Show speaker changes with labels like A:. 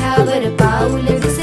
A: Covered a bowl of